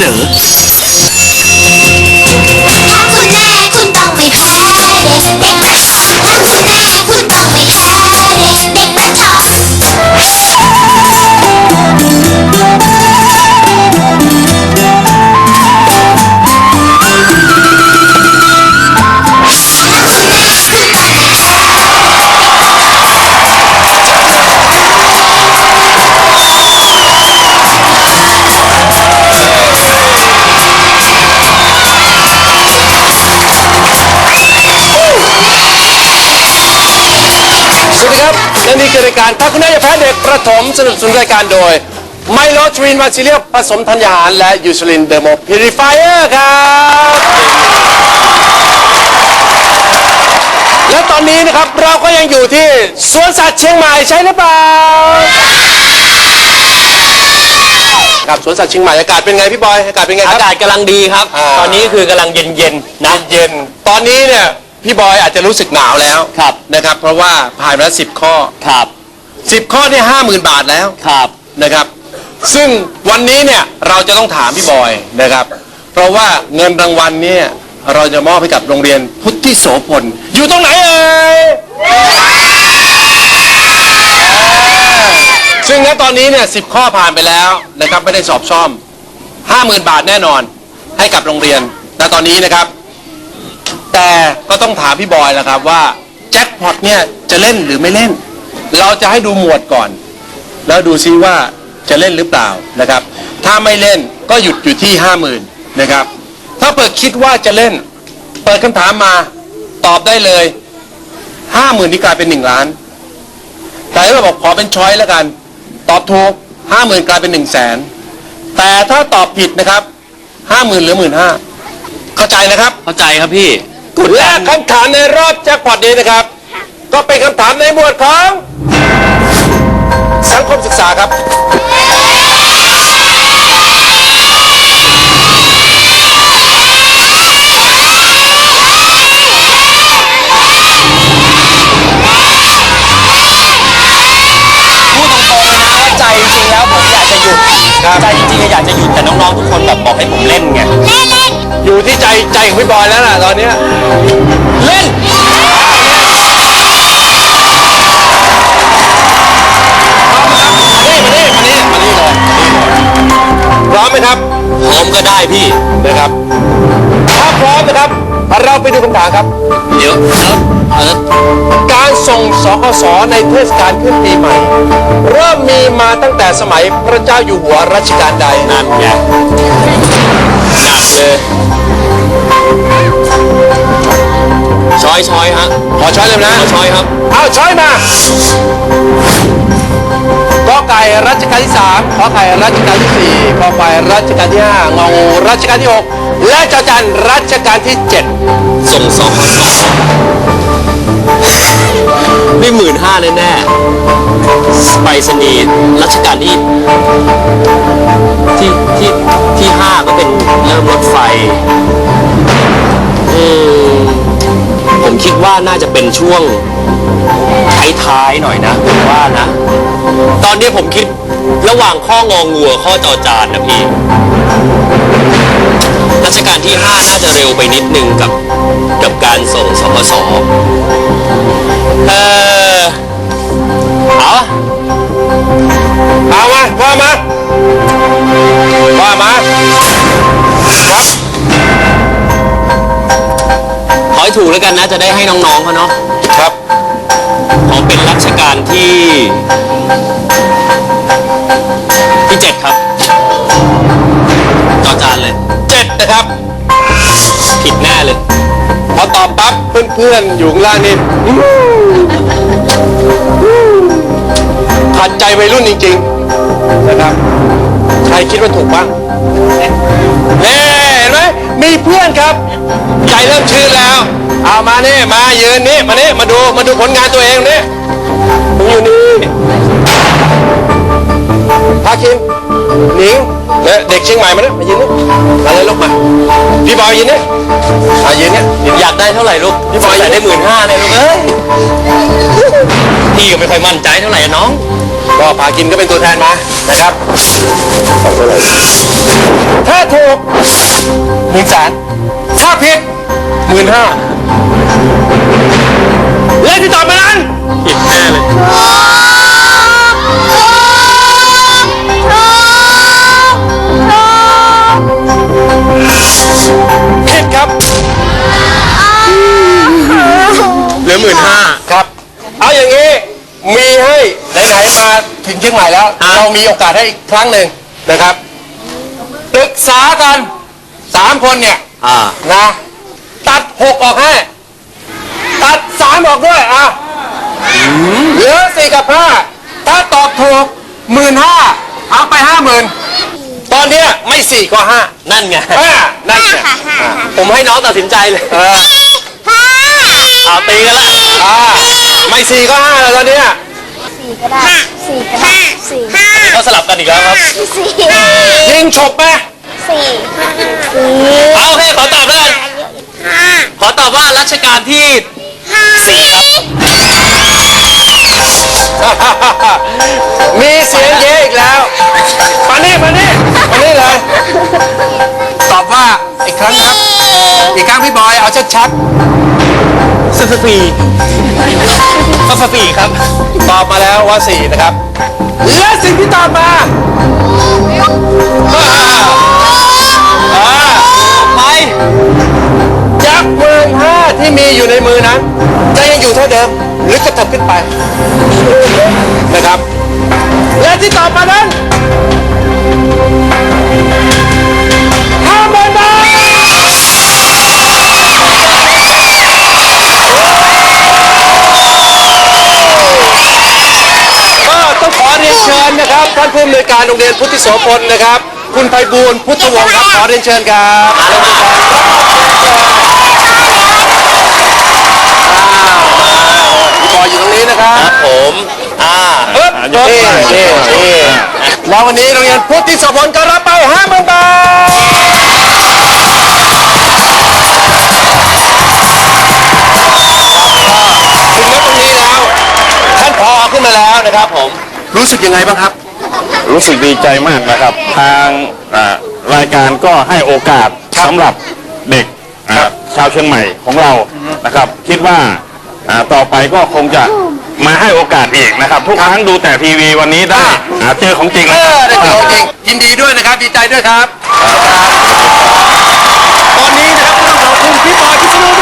นอ และนี่คือรายการถ้าคุณแม่อยากแพ้เด็กประถมสนับสนุนรายการโดยไมโลทรีนมาซิเลียผสมธัญญาหารและยูซูลินเดโมพิริฟายเออร์ครับ และตอนนี้นะครับเราก็ยังอยู่ที่สวนสัตว์เชียงใหม่ใช่หรือเปล่าครับสวนสัตว์เชียงใหม่อากาศเป็นไงพี่บอยอากาศเป็นไงคอารับ กาศกำลังดีครับ อ่า ตอนนี้คือกำลังเย็นเย็นๆนะ เย็นตอนนี้เนี่ย พี่บอยอาจจะรู้สึกหนาวแล้วครับ นะครับ เพราะว่าผ่านมาแล้วสิบข้อครับสิบข้อนี่ห้าหมื่นบาทแล้วครับนะครับ ซึ่งวันนี้เนี่ยเราจะต้องถามพี่บอยนะครับ เพราะว่าเงินรางวัลเนี่ยเราจะมอบให้กับโรงเรียนพุทธิโสพลอยู่ตรงไหนเอ่ยซึ่งณตอนนี้เนี่ยสิบข้อผ่านไปแล้วนะครับไม่ได้สอบซ่อมห้าหมื่นบาทแน่นอนให้กับโรงเรียนณตอนนี้นะครับ แต่ก็ต้องถามพี่บอยแล้วครับว่าแจ็คพอตเนี่ยจะเล่นหรือไม่เล่น เราจะให้ดูหมวดก่อน แล้วดูซิว่าจะเล่นหรือเปล่านะครับ ถ้าไม่เล่นก็หยุดอยู่ที่ห้าหมื่นนะครับ ถ้าเปิดคิดว่าจะเล่น เปิดคำถามมาตอบได้เลยห้าหมื่นนี่กลายเป็นหนึ่งล้าน แต่ถ้าเราบอกขอเป็นช้อยแล้วกัน ตอบถูกห้าหมื่นกลายเป็นหนึ่งแสนแต่ถ้าตอบผิดนะครับห้าหมื่นหลือหมื่นห้าเข้าใจนะครับ เข้าใจครับพี่ และคำถามในรอบแจ็คพอตนี้นะครับ ก็เป็นคำถามในหมวดของ สังคมศึกษาครับ พูดตรงๆเลยนะว่าใจจริงๆแล้วผมอยากจะหยุด ครับ ใจจริงๆอยากจะหยุดแต่น้องๆทุกคนแบบบอกให้ผมเล่นไง อยู่ที่ใจใจของพี่บอยแล้วล่ะตอนเนี้ยเล่นมานี่มานี่มานี่มานี่เลยพร้อมไหมครับพร้อมก็ได้พี่ นะครับ ถ้าพร้อมนะครับ เราไปดูคำถามครับ เดี๋ยวแล้วแล้วการ ส่งสคสในเทศกาลขึ้นปีใหม่ เริ่มมีมาตั้งแต่สมัยพระเจ้าอยู่หัวรัชกาลใดนั่นไงหนักเลยช้อยช้อยๆฮะขอช้อยเลยนะเอาช้อยครับเอาช้อยมากอไก่รัชกาลที่สามขอไข่รัชกาลที่สี่ขอไข่รัชกาลที่ห้างองูรัชกาลที่หกและจอจันรัชกาลที่เจ็ดส่งสอง ไม่หมื่นห้าแน่ๆไปรษณีย์รัชกาลที่ที่ที่ที่ห้าก็เป็นเริ่มรถไฟอืมผมคิดว่าน่าจะเป็นช่วงท้ายๆหน่อยนะผมว่านะ ตอนนี้ผมคิดระหว่างข้ององัวข้อจอจานนะพี่ รัชกาลที่ 5 น่าจะเร็วไปนิดนึงกับกับการส่งสปสเออ ถูกแล้วกันนะ จะได้ให้น้องๆเขาเนาะครับขอเป็นรัชกาลที่ ที่เจ็ดครับจอจานเลย เจ็ดนะครับ ผิดแน่เลย พอตอบปั๊บเพื่อนๆ อยู่ข้างล่างนี่อื้อขัดใจวัยรุ่นจริงๆนะครับ ใครคิดว่าถูกบ้างเน่เห็นไหมมีเพื่อนครับ ใจเริ่มชื้นแล้ว เอามานี่มายืนนี่มานี่มาดูมาดูผลงานตัวเองนี่ผมอยู่นี่พาคินหนิงเนี่ยเด็กเชียงใหม่มาเนี่ยมายืนนี่มาเลยลูกมาพี่บอยยืนนี่มายืนเนี่ยอยากได้เท่าไหร่ลูกพี่บอยใส่ได้หมื่นห้าเนี่ยลูกเอ้ยพี่ก็ไม่ค่อยมั่นใจเท่าไหร่น้อง ก็พากินก็เป็นตัวแทนมานะครับถ้าถูกหนึ่งแสนถ้าผิด หมื่นห้าเลขที่ตอบมานั้นผิดแน่เลย ผิดครับ เหลือหมื่นห้า ครับ เอาอย่างนี้ มีให้ไหนๆมาถึงเชียงใหม่แล้ว อะ เรามีโอกาสให้อีกครั้งหนึ่งนะครับปรึกษากันสามคนเนี่ย อ่า นะ ตัดหกออกให้ ตัดสามออกด้วยอะเหลือสี่กับห้าถ้าตอบถูกหมื่นห้าเอาไปห้าหมื่นตอนเนี้ยไม่สี่ก็ห้านั่นไงห้านั่นไงผมให้น้องตัดสินใจเลยเออเอาตีกันละอ่าไม่สี่ก็ห้าแล้วตอนเนี้ยสี่ก็ได้สี่ก็ได้สี่เขาสลับกันอีกแล้วครับสี่ยิงฉบไหมสี่สี่เอาโอเคขอตอบแล้วกัน ห้าขอตอบว่ารัชกาลที่สี่ครับ มีเสียงเย้อีกแล้วมานี่มานี่มานี่เลย ตอบว่าอีกครั้งครับ อีกครั้งพี่บอยเอาชัดสสปีสสปีครับๆตอบมาแล้วว่าสี่นะครับ และสิ่งที่ตอบมาอ่าอ่า จากหมื่นห้าที่มีอยู่ในมือนั้นจะยังอยู่เท่าเดิม หรือกระเถิบขึ้นไปนะครับ และที่ต่อมานั้นห้าหมื่นบาทก็ต้องขอเรียนเชิญนะครับท่านผู้อำนวยการโรงเรียนพุทธิโสพลนะครับ คุณไพบูลย์พุทธวงศ์ครับขอเรียนเชิญครับพี่บอยอยู่ตรงนี้นะครับครับผมอ่าเอ๊บนี่นี่นี่แล้ววันนี้โรงเรียนพุทธิโสพลก็รับไปห้าหมื่นบาทถึงแม้ตรงนี้แล้วท่านพอขึ้นมาแล้วนะครับผม รู้สึกยังไงบ้างครับ รู้สึกดีใจมากนะครับ ทางอ่ารายการก็ให้โอกาสสำหรับเด็กอ่าครับชาวเชียงใหม่ของเรานะครับ คิดว่าอ่าต่อไปก็คงจะมาให้โอกาสอีกนะครับ ทุกครั้งดูแต่ทีวีวันนี้ได้อ่าเจอของจริงเอแล้วอได้เจอจริงยินดีด้วยนะครับดีใจด้วยครับ ตอนนี้นะครับก็ต้องขอบคุณพี่บอยพิษณุด้วย